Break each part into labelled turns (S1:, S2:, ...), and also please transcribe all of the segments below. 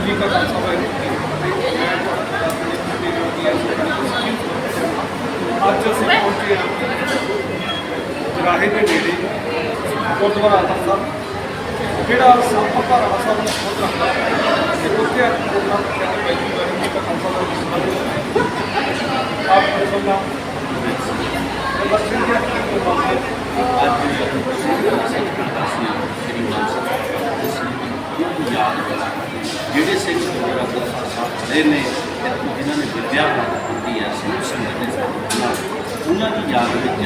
S1: ਵਾਹਿਗੁਰੂ ਜੀ ਕਾ ਖਾਲਸਾ ਵਾਹਿਗੁਰੂ ਜੀ ਅੱਜ ਅਸੀਂ ਪਹੁੰਚੇ ਹਾਂ ਜਰਾਹੇ ਦੇ ਨੇੜੇ, ਗੁਰਦੁਆਰਾ ਆਤਮ ਸਾਹਿਬ। ਜਿਹੜਾ ਸਭ ਭਾਰਤ ਸਾਹਿਬ ਨੂੰ ਖੁਦ ਰੱਖਦਾ ਹੈ। ਤੇ ਉੱਥੇ ਅੱਜ ਪ੍ਰੋਗਰਾਮ ਰੱਖਿਆ ਹੈ ਵਾਹਿਗੁਰੂ ਵਾਹਿਗੁਰੂ ਜੀ ਕਾ ਖਾਲਸਾ ਵਾਹਿਗੁਰੂ ਜੀ ਕੀ ਫਤਿਹ। ਆਪ ਨੂੰ ਸੁਣਨਾ ਬਸ ਸਿੰਘ ਜੀ ਕੀ ਬਾਤ ਹੈ
S2: ਜਿਹੜੇ ਸਿੰਘ ਗੁਰਦੁਆਰਾ ਦਰਬਾਰ ਨੇ ਜਿਨ੍ਹਾਂ ਨੇ ਵਿਦਿਆ ਪ੍ਰਾਪਤ ਕੀਤੀ ਹੈ ਸਿੱਖ ਸੰਗਤ ਦੇ ਨਾਲ ਉਹਨਾਂ ਦੀ ਯਾਦ ਵਿੱਚ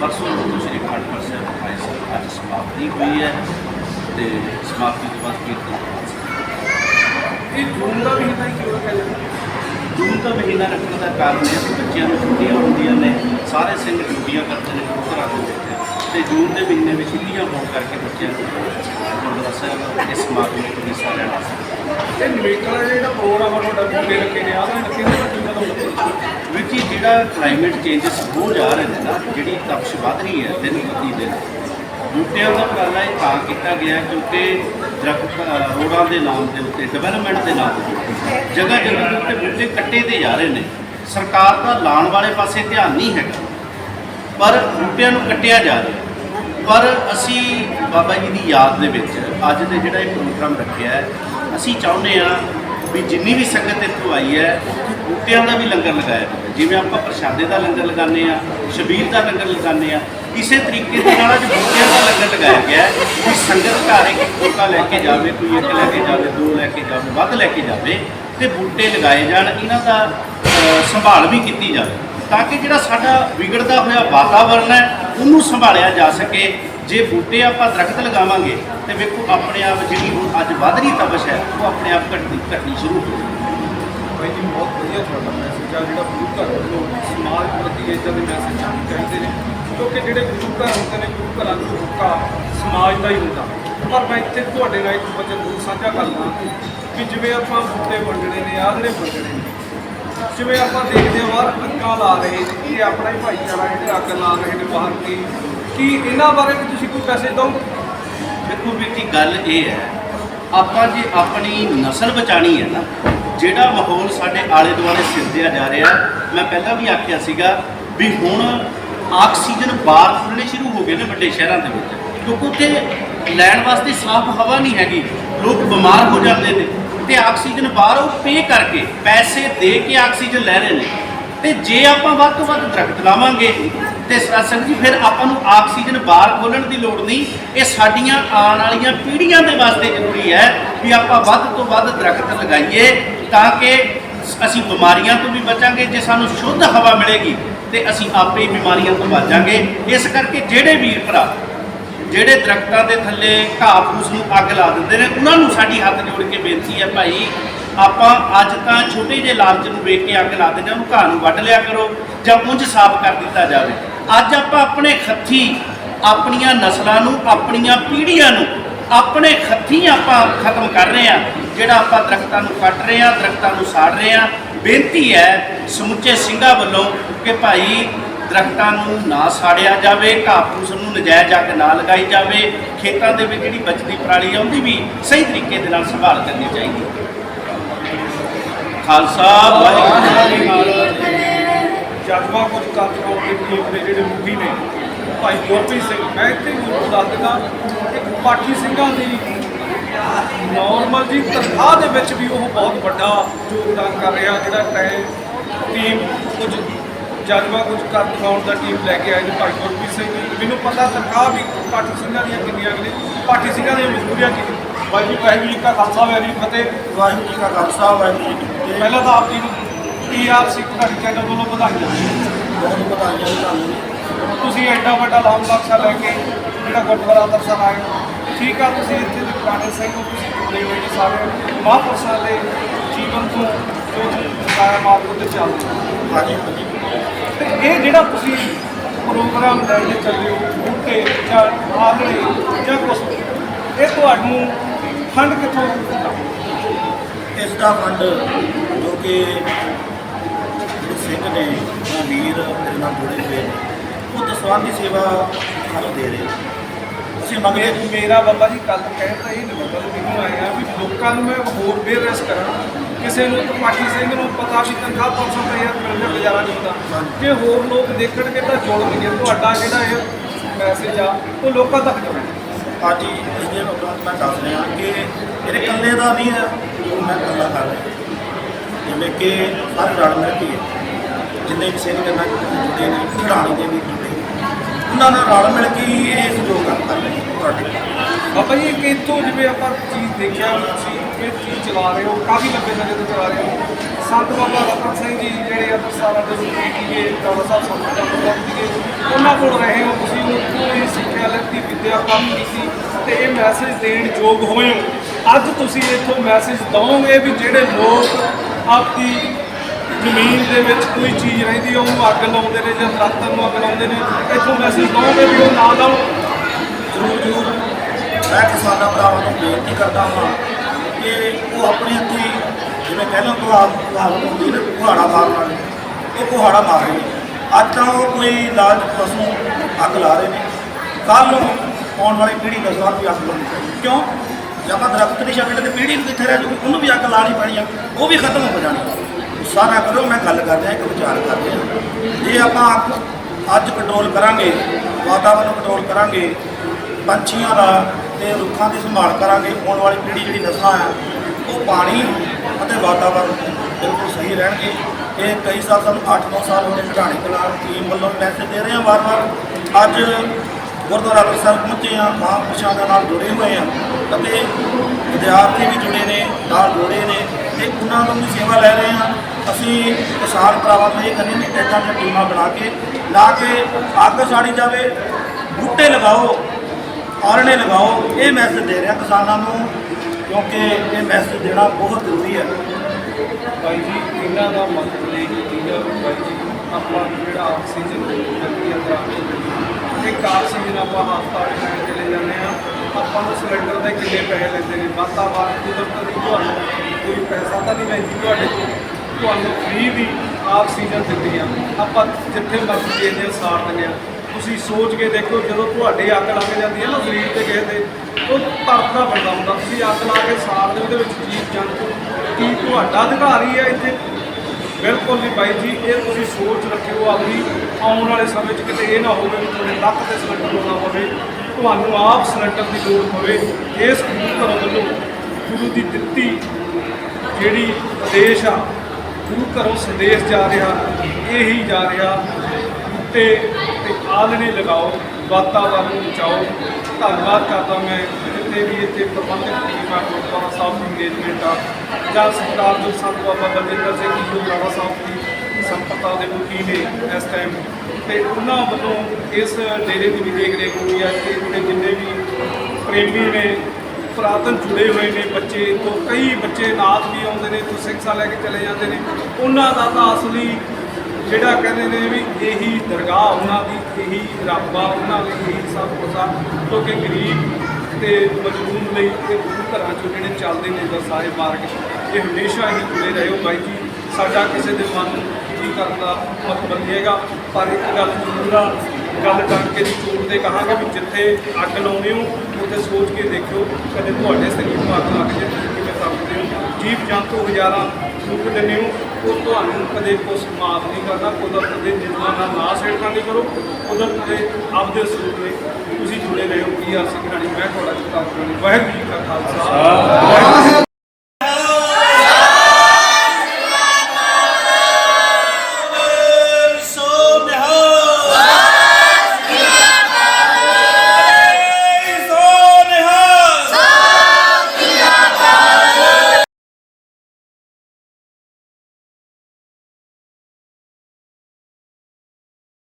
S2: ਪਰਸੋਂ ਨੂੰ ਸ੍ਰੀ ਅਖੰਡ ਪਾਠ ਸਾਹਿਬ ਆਏ ਸੀ, ਅੱਜ ਸਮਾਪਤੀ ਹੋਈ ਹੈ ਤੇ ਸਮਾਪਤੀ ਤੋਂ ਬਾਅਦ ਕੀਰਤਨ
S1: ਇਹ ਜੂਨ ਦਾ ਮਹੀਨਾ ਕਿਉਂ ਰੱਖਿਆ
S2: ਜੂਨ ਦਾ ਮਹੀਨਾ ਰੱਖਣ ਦਾ ਕਾਰਨ ਇਹ ਹੈ ਕਿ ਬੱਚਿਆਂ ਨੂੰ ਛੁੱਟੀਆਂ ਹੁੰਦੀਆਂ ਨੇ, ਸਾਰੇ ਸਿੰਘ ਛੁੱਟੀਆਂ ਕਰਦੇ ਨੇ। ਤੇ ਜੂਨ ਦੇ ਮਹੀਨੇ ਵਿੱਚ ਛੁੱਟੀਆਂ ਹੋਣ ਕਰਕੇ ਬੱਚਿਆਂ ਨੂੰ ਗੁਰਦੁਆਰਾ ਸਾਹਿਬ ਇਸ ਸਮਾਗਮ ਵਿੱਚ ਹਿੱਸਾ ਲੈਣਾ ਸੀ।
S1: ਇਹ ਨਿਵੇਕਲਾ ਜਿਹੜਾ ਪ੍ਰੋਗਰਾਮ ਆ ਤੁਹਾਡਾ ਬੂਟੇ ਰੱਖੇ ਨੇ ਆਹ ਰੱਖੇ ਨੇ
S2: ਜੀ ਜਿਹੜਾ ਕਲਾਈਮੇਟ ਚੇਂਜਸ ਹੋ ਜਾ ਰਹੇ ਨੇ ਨਾ ਜਿਹੜੀ ਤਪਸ਼ ਵੱਧ ਰਹੀ ਹੈ ਦਿਨ ਪ੍ਰਤੀ ਦਿਨ ਬੂਟਿਆਂ ਦਾ ਉਪਰਾਲਾ ਇਹ ਤਾਂ ਕੀਤਾ ਗਿਆ ਕਿਉਂਕਿ ਦਰਖਤ ਰੋਡਾਂ ਦੇ ਨਾਮ ਦੇ ਉੱਤੇ ਡਿਵੈਲਪਮੈਂਟ ਦੇ ਨਾਮ ਦੇ ਜਗ੍ਹਾ ਜਗ੍ਹਾ ਦੇ ਉੱਤੇ ਬੂਟੇ ਕੱਟੇ ਤੇ ਜਾ ਰਹੇ ਨੇ। ਸਰਕਾਰ ਦਾ ਲਾਉਣ ਵਾਲੇ ਪਾਸੇ ਧਿਆਨ ਨਹੀਂ ਹੈਗਾ ਪਰ ਬੂਟਿਆਂ ਨੂੰ ਕੱਟਿਆ ਜਾ ਰਿਹਾ। ਪਰ ਅਸੀਂ ਬਾਬਾ ਜੀ ਦੀ ਯਾਦ ਦੇ ਵਿੱਚ ਅੱਜ ਦੇ ਜਿਹੜਾ ਇਹ ਪ੍ਰੋਗਰਾਮ ਰੱਖਿਆ ਹੈ, ਅਸੀਂ ਚਾਹੁੰਦੇ ਹਾਂ ਵੀ ਜਿੰਨੀ ਵੀ ਸੰਗਤ ਇੱਥੋਂ ਆਈ ਹੈ, ਉੱਥੇ ਬੂਟਿਆਂ ਦਾ ਵੀ ਲੰਗਰ ਲਗਾਇਆ ਜਾਵੇ। ਜਿਵੇਂ ਆਪਾਂ ਪ੍ਰਸ਼ਾਦੇ ਦਾ ਲੰਗਰ ਲਗਾਉਂਦੇ ਆ ਸ਼ਬੀਰ ਦਾ ਲੰਗਰ ਲਗਾਉਂਦੇ ਆ ਇਸੇ ਤਰੀਕੇ ਦੇ ਨਾਲ ਅੱਜ ਬੂਟਿਆਂ ਦਾ ਲੰਗਰ ਲਗਾਇਆ ਗਿਆ ਹੈ ਕਿ ਸੰਗਤ ਘਰ ਇੱਕ ਬੂਟਾ ਲੈ ਕੇ ਜਾਵੇ, ਕੋਈ ਇੱਕ ਲੈ ਕੇ ਜਾਵੇ, ਦੋ ਲੈ ਕੇ ਜਾਵੇ, ਵੱਧ ਲੈ ਕੇ ਜਾਵੇ ਤੇ ਬੂਟੇ ਲਗਾਏ ਜਾਣ, ਇਹਨਾਂ ਦਾ ਸੰਭਾਲ ਵੀ ਕੀਤੀ ਜਾਵੇ। ਤਾਂ ਕਿ ਜਿਹੜਾ ਸਾਡਾ ਵਿਗੜਦਾ ਹੋਇਆ ਵਾਤਾਵਰਣ ਹੈ, ਉਹਨੂੰ ਸੰਭਾਲਿਆ ਜਾ ਸਕੇ। ਜੇ ਬੂਟੇ ਆਪਾਂ ਦਰਖਤ ਲਗਾਵਾਂਗੇ, ਤੇ ਵੇਖੋ ਆਪਣੇ ਆਪ ਜਿਹੜੀ ਹੁਣ ਅੱਜ ਵੱਧ ਰਹੀ ਤਪਸ਼ ਹੈ, ਉਹ ਆਪਣੇ ਆਪ ਘਟਣੀ ਘਟਣੀ ਸ਼ੁਰੂ ਹੋ ਜਾਊਗੀ
S1: ਭਾਈ ਜੀ, ਬਹੁਤ ਵਧੀਆ ਤੁਹਾਡਾ ਮੈਸੇਜ ਆ, ਜਿਹੜਾ ਗੁਰੂ ਘਰ ਵੱਲੋਂ ਸਮਾਜ ਪ੍ਰਤੀ ਇਦਾਂ ਦੇ ਮੈਸੇਜ ਆਉਣੇ ਚਾਹੀਦੇ ਨੇ। ਕਿਉਂਕਿ ਜਿਹੜੇ ਗੁਰੂ ਘਰ ਹੁੰਦੇ ਨੇ, ਗੁਰੂ ਘਰਾਂ ਨੂੰ ਹੁੱਕਾ ਸਮਾਜ ਦਾ ਹੀ ਹੁੰਦਾ। ਪਰ ਮੈਂ ਇੱਥੇ ਤੁਹਾਡੇ ਨਾਲ ਇੱਕ ਵਚਨ ਨੂੰ ਸਾਂਝਾ ਕਰਦਾ ਕਿ ਜਿਵੇਂ ਆਪਾਂ ਬੂਟੇ ਵੰਡਣੇ ਨੇ, ਆਹ ਜਿਹੜੇ ਵੰਡਣੇ ਨੇ ਜਿਵੇਂ ਆਪਾਂ ਦੇਖਦੇ ਹਾਂ ਬਾਹਰ ਅੱਗਾਂ ਲਾ ਰਹੇ ਨੇ, ਇਹ ਆਪਣਾ ਹੀ ਭਾਈਚਾਰਾ ਜਿਹੜੇ ਅੱਗ ਲਾ ਰਹੇ ਨੇ ਬਾਹਰ ਕੀ ਕੀ ਇਹਨਾਂ ਬਾਰੇ ਵੀ ਤੁਸੀਂ ਕੋਈ ਮੈਸੇਜ ਦਿਓ?
S2: ਦੇਖੋ ਵੀਰ ਜੀ, ਗੱਲ ਇਹ ਹੈ, ਆਪਾਂ ਜੇ ਆਪਣੀ ਨਸਲ ਬਚਾਣੀ ਹੈ ਨਾ, ਜਿਹੜਾ ਮਾਹੌਲ ਸਾਡੇ ਆਲੇ ਦੁਆਲੇ ਸਿਰਜਿਆ ਜਾ ਰਿਹਾ, ਮੈਂ ਪਹਿਲਾਂ ਵੀ ਆਖਿਆ ਸੀਗਾ ਵੀ ਹੁਣ ਆਕਸੀਜਨ ਬਾਹਰ ਖੁੱਲਣੇ ਸ਼ੁਰੂ ਹੋ ਗਏ ਨੇ ਵੱਡੇ ਸ਼ਹਿਰਾਂ ਦੇ ਵਿੱਚ, ਕਿਉਂਕਿ ਉੱਥੇ ਲੈਣ ਵਾਸਤੇ ਸਾਫ਼ ਹਵਾ ਨਹੀਂ ਹੈਗੀ, ਲੋਕ ਬਿਮਾਰ ਹੋ ਜਾਂਦੇ ਨੇ। ਤੇ ਆਕਸੀਜਨ ਬਾਹਰ ਉਹ ਪੇ ਕਰਕੇ ਪੈਸੇ ਦੇ ਕੇ ਆਕਸੀਜਨ ਲੈ ਰਹੇ ਨੇ। ਤੇ ਜੇ ਆਪਾਂ ਵੱਧ ਤੋਂ ਵੱਧ ਦਰਖਤ ਲਾਵਾਂਗੇ ਤੇ ਸਰਾਸੰਗ ਜੀ ਫਿਰ ਆਪਾਂ ਨੂੰ ਆਕਸੀਜਨ ਬਾਹਰ ਖੋਲਣ ਦੀ ਲੋੜ ਨਹੀਂ। ਇਹ ਸਾਡੀਆਂ ਆਉਣ ਵਾਲੀਆਂ ਪੀੜ੍ਹੀਆਂ ਦੇ ਵਾਸਤੇ ਜ਼ਰੂਰੀ ਹੈ ਵੀ ਆਪਾਂ ਵੱਧ ਤੋਂ ਵੱਧ ਦਰਖਤ ਲਗਾਈਏ, ਤਾਂ ਕਿ ਅਸੀਂ ਬਿਮਾਰੀਆਂ ਤੋਂ ਵੀ ਬਚਾਂਗੇ, ਜੇ ਸਾਨੂੰ ਸ਼ੁੱਧ ਹਵਾ ਮਿਲੇਗੀ, ਤੇ ਅਸੀਂ ਆਪੇ ਬਿਮਾਰੀਆਂ ਤੋਂ ਬਚਾਂਗੇ ਇਸ ਕਰਕੇ ਜਿਹੜੇ ਵੀਰ ਭਰਾ ਜਿਹੜੇ ਦਰਖਤਾਂ ਦੇ ਥੱਲੇ ਘਾਹ ਫੂਸ ਨੂੰ ਅੱਗ ਲਾ ਦਿੰਦੇ ਨੇ ਉਹਨਾਂ ਨੂੰ ਸਾਡੀ ਹੱਥ ਜੋੜ ਕੇ ਬੇਨਤੀ ਹੈ ਭਾਈ ਆਪਾਂ ਅੱਜ ਤਾਂ ਛੋਟੇ ਜਿਹੇ ਲਾਲਚ ਨੂੰ ਵੇਖ ਕੇ ਅੱਗ ਲਾ ਦਿੰਦੇ ਹਾਂ, ਉਹਨੂੰ ਘਾਹ ਨੂੰ ਵੱਢ ਲਿਆ ਕਰੋ ਜਾਂ ਉਂਝ ਸਾਫ਼ ਕਰ ਦਿੱਤਾ ਜਾਵੇ। ਅੱਜ ਆਪਾਂ ਆਪਣੇ ਖੱਥੀ ਆਪਣੀਆਂ ਨਸਲਾਂ ਨੂੰ ਆਪਣੀਆਂ ਪੀੜ੍ਹੀਆਂ ਨੂੰ ਆਪਣੇ ਖੱਥੀ ਆਪਾਂ ਖਤਮ ਕਰ ਰਹੇ ਆ ਜਿਹੜਾ ਆਪਾਂ ਦਰਖਤਾਂ ਨੂੰ ਕੱਟ ਰਹੇ ਆ ਦਰਖਤਾਂ ਨੂੰ ਸਾੜ ਰਹੇ ਆ ਬੇਨਤੀ ਹੈ ਸਮੁੱਚੇ ਸਿੰਘਾਂ ਵੱਲੋਂ ਕਿ ਭਾਈ ਦਰਖਤਾਂ ਨੂੰ ਨਾ ਸਾੜਿਆ ਜਾਵੇ, ਘਾਹ ਫੂਸ ਨੂੰ ਨਜਾਇਜ਼ ਅੱਗ ਨਾ ਲਗਾਈ ਜਾਵੇ, ਖੇਤਾਂ ਦੇ ਵਿੱਚ ਜਿਹੜੀ ਬਚਦੀ ਪਰਾਲੀ ਆ, ਉਹਦੀ ਵੀ ਸਹੀ ਤਰੀਕੇ ਦੇ ਨਾਲ ਸੰਭਾਲ ਕਰਨੀ ਚਾਹੀਦੀ ਹੈ। ਖਾਲਸਾ, ਵਾਹਿਗੁਰੂ ਜੀ ਕੀ
S1: ਜਜ਼ਬਾ ਕੁਝ ਕਾਰਜਕਰਤਾ ਦੇ ਟੀਮ ਦੇ ਜਿਹੜੇ ਮੁਖੀ ਨੇ, ਭਾਈ ਗੁਰਪ੍ਰੀਤ ਸਿੰਘ। ਮੈਂ ਇੱਥੇ ਗੁਰੂ ਦੱਸਦਾ ਇੱਕ ਪਾਠੀ ਸਿੰਘਾਂ ਦੀ ਨਾਰਮਲ ਜੀ ਤਨਖਾਹ ਦੇ ਵਿੱਚ ਵੀ ਉਹ ਬਹੁਤ ਵੱਡਾ ਯੋਗਦਾਨ ਕਰ ਰਿਹਾ, ਜਿਹੜਾ ਟਾਈਮ ਟੀਮ ਕੁਝ ਜਜ਼ਬਾ ਕੁਝ ਕਰ ਦਿਖਾਉਣ ਦਾ ਟੀਮ ਲੈ ਕੇ ਆਏ ਨੇ ਭਾਈ ਗੁਰਪ੍ਰੀਤ ਸਿੰਘ ਜੀ। ਮੈਨੂੰ ਪਤਾ ਤਨਖਾਹ ਵੀ ਪਾਠੀ ਸਿੰਘਾਂ ਦੀਆਂ ਕਿੰਨੀਆਂ ਨੇ। ਪਾਠੀ ਸਿੰਘਾਂ ਦੀਆਂ ਮਜ਼ਦੂਰੀਆਂ ਕੀ ਨੇ। ਵਾਹਿਗੁਰੂ ਵਾਹਿਗੁਰੂ ਜੀ ਕਾ ਖਾਲਸਾ ਵਾਹਿਗੁਰੂ ਜੀ ਫਤਿਹ।
S3: ਵਾਹਿਗੁਰੂ ਜੀ ਕਾ ਖਾਲਸਾ ਵਾਹਿਗੁਰੂ ਜੀ
S1: ਪਹਿਲਾਂ ਤਾਂ ਆਪ ਜੀ ਨੂੰ ਪੀਆਰਸੀ ਤੁਹਾਡੀ ਚੈਨਲ ਵੱਲੋਂ ਵਧਾਈਆਂ।
S3: ਬਹੁਤ ਵਧਾਈਆਂ ਜੀ ਤੁਹਾਨੂੰ।
S1: ਤੁਸੀਂ ਐਡਾ ਵੱਡਾ ਲਾਮ ਬਖਸ਼ਾ ਲੈ ਕੇ ਜਿਹੜਾ ਗੁਰਦੁਆਰਾ ਦਰਸ਼ਨ ਆਏ ਠੀਕ ਆ ਤੁਸੀਂ ਇੱਥੇ ਦੇ ਪੁਰਾਣੇ ਸਿੰਘ ਹੋ ਤੁਸੀਂ ਜੁੜੇ ਹੋਏ ਨੇ ਸਾਰੇ। ਮਹਾਂਪੁਰਸ਼ਾਂ ਦੇ ਜੀਵਨ ਤੋਂ ਜੋ ਕਾਇਆ ਮਾਰਗ ਤੇ ਚੱਲਦੇ
S3: ਹਾਂਜੀ ਹਾਂਜੀ।
S1: ਤੇ ਇਹ ਜਿਹੜਾ ਤੁਸੀਂ ਪ੍ਰੋਗਰਾਮ ਲੈ ਕੇ ਚੱਲੇ ਹੋ ਬੂਟੇ ਜਾਂ ਆਦੜੇ ਜਾਂ ਕੁਛ ਇਹ ਤੁਹਾਨੂੰ ਫੰਡ ਕਿੱਥੋਂ
S3: ਇਸ ਦਾ ਫੰਡ ਜੋ ਕਿ ਸਿੰਘ ਨੇ ਉਹ ਵੀਰ ਮੇਰੇ ਨਾਲ ਜੁੜੇ ਹੋਏ ਨੇ ਉਹ ਦਸਵੰਧ ਦੀ ਸੇਵਾ ਸਾਨੂੰ ਦੇ ਰਹੇ। ਅਸੀਂ ਮੰਗਦੇ
S1: ਮੇ- ਮੇਰਾ ਬਾਬਾ ਜੀ ਕੱਲ ਕਹਿਣ ਤਾਂ ਇਹ ਨਹੀਂ ਮਤਲਬ ਮੈਨੂੰ ਆਇਆ ਨੂੰ ਮੈਂ ਹੋਰ ਬੇਰਸ ਕਰਾਂ। ਕਿਸੇ ਨੂੰ ਤਾਂ ਪਾਠੀ ਸਿੰਘ ਨੂੰ ਪਤਾ ਵੀ ਤਨਖਾਹ 500 ਰੁਪਏ ਮਿਲਣ ਦਾ ਗੁਜ਼ਾਰਾ ਨਹੀਂ ਹੁੰਦਾ। ਜੇ ਹੋਰ ਲੋਕ ਦੇਖਣਗੇ ਤਾਂ ਜੁੜਨਗੇ ਤੁਹਾਡਾ ਜਿਹੜਾ ਇਹ ਮੈਸੇਜ ਆ, ਉਹ ਲੋਕਾਂ ਤੱਕ ਜਾਊਗਾ।
S3: ਅੱਜ ਇਸ ਦੇ ਉਪਰੰਤ ਮੈਂ ਦੱਸ ਰਿਹਾ ਕਿ ਮੇਰੇ ਇਕੱਲੇ ਦਾ ਨਹੀਂ ਹੈ ਜੋ ਮੈਂ ਇਕੱਲਾ ਕਰ ਰਿਹਾ। ਜਿਵੇਂ ਕਿ ਸਾਰੇ ਰਲ ਮਿਲ ਕੇ ਜਿੰਨੇ ਵੀ ਸਿੰਘ ਕਰਨਾ ਜੁੜੇ ਨੇ, ਖਿਡਾਰੀ ਦੇ ਵੀ ਜੁੜੇ ਉਹਨਾਂ ਨਾਲ ਰਲ ਮਿਲ ਕੇ ਇਹ ਸਹਿਯੋਗ ਕਰਦਾ ਤੁਹਾਡੇ
S1: ਬਾਬਾ ਜੀ ਕਿ ਇੱਥੋਂ ਜਿਵੇਂ ਆਪਾਂ ਚੀਜ਼ ਦੇਖਿਆ ਵੀ ਤੁਸੀਂ, ਇਹ ਚੀਜ਼ ਚਲਾ ਰਹੇ ਹੋ, ਕਾਫੀ ਲੰਬੇ ਸਮੇਂ ਤੋਂ ਚਲਾ ਰਹੇ ਹੋ। ਸੰਤ ਬਾਬਾ ਰਤਨ ਸਿੰਘ ਜੀ ਜਿਹੜੇ ਅੰਮ੍ਰਿਤਸਰ ਦੇ ਰੂਪੀ ਕੀਏ ਚੌੜਾ ਸਾਹਿਬ ਸੰਤ ਬਾਬਾ ਸੀਗੇ ਉਹਨਾਂ ਕੋਲ ਰਹੇ ਹੋ ਤੁਸੀਂ ਉੱਥੋਂ ਇਹ ਸਿੱਖਿਆ ਲੈਤੀ, ਵਿਦਿਆ ਕੰਮ ਕੀਤੀ ਤੇ ਇਹ ਮੈਸੇਜ ਦੇਣ ਯੋਗ ਹੋਏ ਹੋ। ਅੱਜ ਤੁਸੀਂ ਇੱਥੋਂ ਮੈਸੇਜ ਦਵੋਗੇ ਵੀ ਜਿਹੜੇ ਲੋਕ ਆਪਦੀ ਜ਼ਮੀਨ ਦੇ ਵਿੱਚ ਕੋਈ ਚੀਜ਼ ਰਹਿੰਦੀ ਹੈ ਉਹਨੂੰ ਅੱਗ ਲਾਉਂਦੇ ਨੇ ਜਾਂ ਦਰਖਤਾਂ ਨੂੰ ਅੱਗ ਲਾਉਂਦੇ ਨੇ, ਇੱਥੋਂ ਮੈਸੇਜ ਦਵੋਗੇ ਵੀ ਉਹ ਨਾ ਲਾਓ?
S3: ਜ਼ਰੂਰ ਜ਼ਰੂਰ। ਮੈਂ ਕਿਸਾਨਾਂ ਭਰਾਵਾਂ ਨੂੰ ਬੇਨਤੀ ਕਰਦਾ ਹਾਂ ਕਿ ਉਹ ਆਪਣੇ ਹੱਥੀਂ ਜਿਵੇਂ ਕਹਿੰਦੇ ਕਹਾਵਤ ਕਹਾਵਤ ਹੁੰਦੀ ਨੇ ਕੁਹਾੜਾ ਮਾਰਨ ਵਾਲੇ ਉਹ ਕੁਹਾੜਾ ਮਾਰ ਰਹੇ ਨੇ ਅੱਜ ਤਾਂ ਉਹ ਕੋਈ ਲਾਜ ਪਸ਼ੂ ਅੱਗ ਲਾ ਰਹੇ ਨੇ। ਕੱਲ੍ਹ ਨੂੰ ਆਉਣ ਵਾਲੀ ਪੀੜ੍ਹੀ ਦਾ ਸਵਾਲ ਵੀ ਅੱਗ ਲਾਉਣੀ ਚਾਹੀਦੀ ਕਿਉਂ? ਜੇ ਆਪਾਂ ਦਰਖਤ ਨਹੀਂ ਛੱਡਣੇ ਤੇ ਪੀੜ੍ਹੀ ਨੂੰ ਕਿੱਥੇ ਰਹਿ ਜੂਗੀ? ਉਹਨੂੰ ਵੀ ਅੱਗ ਲਾਣੀ ਪੈਣੀ ਆ। ਉਹ ਵੀ ਖਤਮ ਹੋ ਜਾਣੀ ਸਾਰਾ ਕਰੋ, ਮੈਂ ਗੱਲ ਕਰ ਰਿਹਾ, ਇੱਕ ਵਿਚਾਰ ਕਰਦੇ ਰਿਹਾ। ਜੇ ਆਪਾਂ ਅੱਗ ਅੱਜ ਕੰਟਰੋਲ ਕਰਾਂਗੇ, ਵਾਤਾਵਰਨ ਕੰਟਰੋਲ ਕਰਾਂਗੇ, ਪੰਛੀਆਂ ਦਾ ਤੇ ਰੁੱਖਾਂ ਦੀ ਸੰਭਾਲ ਕਰਾਂਗੇ, ਆਉਣ ਵਾਲੀ ਪੀੜ੍ਹੀ ਜਿਹੜੀ ਨਸਲਾਂ ਆ, ਉਹ ਪਾਣੀ ਅਤੇ ਵਾਤਾਵਰਨ ਬਿਲਕੁਲ ਸਹੀ ਰਹਿਣਗੇ। ਇਹ ਕਈ ਸਾਲ, ਸਾਨੂੰ 8-9 ਸਾਲ ਹੋ ਗਏ ਘਟਾਣੀ ਕਲਾ ਟੀਮ ਵੱਲੋਂ ਪੈਸੇ ਦੇ ਰਹੇ ਹਾਂ ਵਾਰ-ਵਾਰ ਅੱਜ ਗੁਰਦੁਆਰਾ ਅੰਮ੍ਰਿਤਸਰ ਪਹੁੰਚੇ ਆ ਮਹਾਂਪੁਰਸ਼ਾਂ ਦੇ ਨਾਲ ਜੁੜੇ ਹੋਏ ਆ ਅਤੇ ਵਿਦਿਆਰਥੀ ਵੀ ਜੁੜੇ ਨੇ, ਨਾਲ ਜੁੜੇ ਨੇ ਤੇ ਉਹਨਾਂ ਨੂੰ ਵੀ ਸੇਵਾ ਲੈ ਰਹੇ ਆ ਅਸੀਂ ਕਿਸਾਨ ਭਰਾਵਾਂ ਨੂੰ ਇਹ ਕਹਿੰਦੇ ਨੇ ਇੱਦਾਂ ਦੀਆਂ ਟੀਮਾਂ ਬਣਾ ਕੇ, ਲਾ ਕੇ ਅੱਗ ਸਾੜੀ ਜਾਵੇ, ਬੂਟੇ ਲਗਾਓ ਔਰਣੇ ਲਗਾਓ, ਇਹ ਮੈਸੇਜ ਦੇ ਰਿਹਾ ਕਿਸਾਨਾਂ ਨੂੰ, ਕਿਉਂਕਿ ਇਹ ਮੈਸੇਜ ਦੇਣਾ ਬਹੁਤ ਜ਼ਰੂਰੀ ਹੈ।
S1: ਬਾਈ ਜੀ, ਇਹਨਾਂ ਦਾ ਮਤਲਬ ਇਹ ਸੀਗਾ ਵੀ ਬਾਈ ਜੀ, ਆਪਾਂ ਨੂੰ ਜਿਹੜਾ ਆਕਸੀਜਨ ਮਿਲਦੀ ਹੈ ਦਰਖਤ ਇੱਕ ਆਕਸੀਜਨ ਆਪਾਂ ਹਸਪਤਾਲ ਲੈਣ ਚਲੇ ਜਾਂਦੇ ਆ ਆਪਾਂ ਨੂੰ ਸਿਲੰਡਰ ਦੇ ਕਿੰਨੇ ਪੈਸੇ ਲੈਂਦੇ ਨੇ? ਵਾਤਾਵਰਨ ਕੁਦਰਤ ਦੀ ਤੁਹਾਨੂੰ ਕੋਈ ਪੈਸਾ ਤਾਂ ਨਹੀਂ ਲੈਂਦੀ, ਤੁਹਾਡੇ ਕੋਲ ਤੁਹਾਨੂੰ ਫ੍ਰੀ ਦੀ ਆਕਸੀਜਨ ਦਿੰਦੀ ਆ। ਆਪਾਂ ਜਿੱਥੇ ਮਰਜ਼ੀ ਦੇ ਦੇ ਸਾਰ ਦਿੰਦੇ ਆ। ਤੁਸੀਂ ਸੋਚ ਕੇ ਦੇਖੋ, ਜਦੋਂ ਤੁਹਾਡੇ ਅੱਗ ਲੱਗ ਜਾਂਦੀ ਹੈ ਨਾ ਸਰੀਰ ਤੇ ਕਿਸੇ ਦੇ ਉਹ ਤਰਦਾ ਬੰਦਾ ਹੁੰਦਾ। ਤੁਸੀਂ ਅੱਗ ਲਾ ਕੇ ਸਾਰ ਦੇ ਉਹਦੇ ਵਿੱਚ ਜੀਵ ਜੰਤੂ ਕੀ ਤੁਹਾਡਾ ਅਧਿਕਾਰ ਹੀ ਹੈ ਇੱਥੇ? ਬਿਲਕੁਲ ਨਹੀਂ ਬਾਈ ਜੀ, ਇਹ ਤੁਸੀਂ ਸੋਚ ਰੱਖਿਓ ਆਪਣੀ। ਆਉਣ ਵਾਲੇ ਸਮੇਂ 'ਚ ਕਿਤੇ ਇਹ ਨਾ ਹੋਵੇ ਵੀ ਤੁਹਾਡੇ ਲੱਕ ਤੇ ਸਿਲੰਡਰ ਲਾਉਣਾ ਹੋਵੇ ਤੁਹਾਨੂੰ ਆਪ ਸਿਲੰਡਰ ਦੀ ਲੋੜ ਪਵੇ। ਇਸ ਗੁਰੂ ਘਰ ਵੱਲੋਂ ਗੁਰੂ ਦੀ ਦਿੱਤੀ ਜਿਹੜੀ ਉਪਦੇਸ਼ ਆ, ਗੁਰੂ ਘਰੋਂ ਸੰਦੇਸ਼ ਜਾ ਰਿਹਾ, ਇਹੀ ਜਾ ਰਿਹਾ। ਬੂਟੇ ਤੇ ਆਲਣੇ ਲਗਾਓ, ਵਾਤਾਵਰਨ ਨੂੰ ਬਚਾਓ। ਧੰਨਵਾਦ ਕਰਦਾ ਮੈਂ ਜਿੱਥੇ ਵੀ ਇੱਥੇ ਪ੍ਰਬੰਧਕ ਟੀਮ ਆ, ਗੁਰਦੁਆਰਾ ਸਾਹਿਬ ਦੀ ਇੰਗੇਜਮੈਂਟ ਆ, ਜਾਂ ਸਰਕਾਰ ਜੋ ਸੰਤ ਬਾਬਾ ਬਲਜਿੰਦਰ ਸਿੰਘ ਜੀ, ਗੁਰਦੁਆਰਾ ਸਾਹਿਬ ਦੀ ਸੰਪਰਤਾ ਦੇ ਮੁਖੀ ਨੇ ਇਸ ਟਾਈਮ ਤੇ ਉਹਨਾਂ ਵੱਲੋਂ ਇਸ ਡੇਰੇ ਦੀ ਵੀ ਦੇਖ ਰੇਖ ਹੋਈ ਆ ਕਿ ਜਿਹੜੇ ਜਿੰਨੇ ਵੀ ਪ੍ਰੇਮੀ ਨੇ, ਪੁਰਾਤਨ ਜੁੜੇ ਹੋਏ ਨੇ ਬੱਚੇ, ਤੋਂ ਕਈ ਬੱਚੇ ਨਾਥ ਵੀ ਆਉਂਦੇ ਨੇ, ਤੋਂ ਸਿੱਖਾਂ ਲੈ ਕੇ ਚਲੇ ਜਾਂਦੇ ਨੇ। ਉਹਨਾਂ ਦਾ ਤਾਂ ਅਸਲੀ ਜਿਹੜਾ ਕਹਿੰਦੇ ਨੇ ਵੀ ਇਹੀ ਦਰਗਾਹ ਉਹਨਾਂ ਦੀ, ਇਹੀ ਰੱਬ ਆ ਉਹਨਾਂ ਦੀ, ਇਹੀ ਸਭ ਕੁਝ ਆ। ਕਿਉਂਕਿ ਗਰੀਬ ਤੇ ਮਜਲੂਮ ਲਈ ਇਹ ਗੁਰੂ ਘਰਾਂ ਚੋਂ ਜਿਹੜੇ ਚੱਲਦੇ ਨੇ ਦਸਾਰੇ ਮਾਰਗ, ਇਹ ਹਮੇਸ਼ਾ ਹੀ ਜੁੜੇ ਰਹੇ ਹੋ ਬਾਈ ਜੀ। ਸਾਡਾ ਕਿਸੇ ਦੇ ਮਨ ਨੂੰ ਕੀ ਕਰਨ ਦਾ ਮਤਲਬ ਨਹੀਂ ਹੈਗਾ, ਪਰ ਇੱਕ ਗੱਲ ਜ਼ਰੂਰ ਆ, ਗੱਲ ਕਰਕੇ ਦੀ ਚੋਟ ਦੇ ਕਹਾਂਗੇ ਵੀ ਜਿੱਥੇ ਅੱਗ ਲਾਉਂਦੇ ਹੋ, ਉੱਥੇ ਸੋਚ ਕੇ ਦੇਖਿਓ, ਕਦੇ ਤੁਹਾਡੇ ਸਰੀਰ ਨੂੰ ਅੱਗ ਲੱਗ ਜੇ ਤੁਸੀਂ ਕਿਵੇਂ ਕਰਦੇ ਹੋ? ਜੀਵ ਜੰਤੂ ਹਜ਼ਾਰਾਂ ਰੁਕ ਦਿੰਦੇ ਹੋ ਉਹ ਤੁਹਾਨੂੰ ਕਦੇ ਕੁਛ ਮਾਫ ਨਹੀਂ ਕਰਦਾ ਕੁਦਰਤ ਦੇ ਨਿਯਮਾਂ ਨਾਲ ਨਾ ਛੇੜਖਾਨੀ ਕਰੋ ਕੁਦਰਤ ਦੇ ਆਪਦੇ ਸਰੂਪ ਨੇ ਤੁਸੀਂ ਜੁੜੇ ਰਹੋ। ਕੀ ਆਸੀ ਸਿੰਘ ਮੈਂ ਤੁਹਾਡਾ ਚਿਤਾਰ ਵਾਹਿਗੁਰੂ ਜੀ ਕਾ ਖਾਲਸਾ।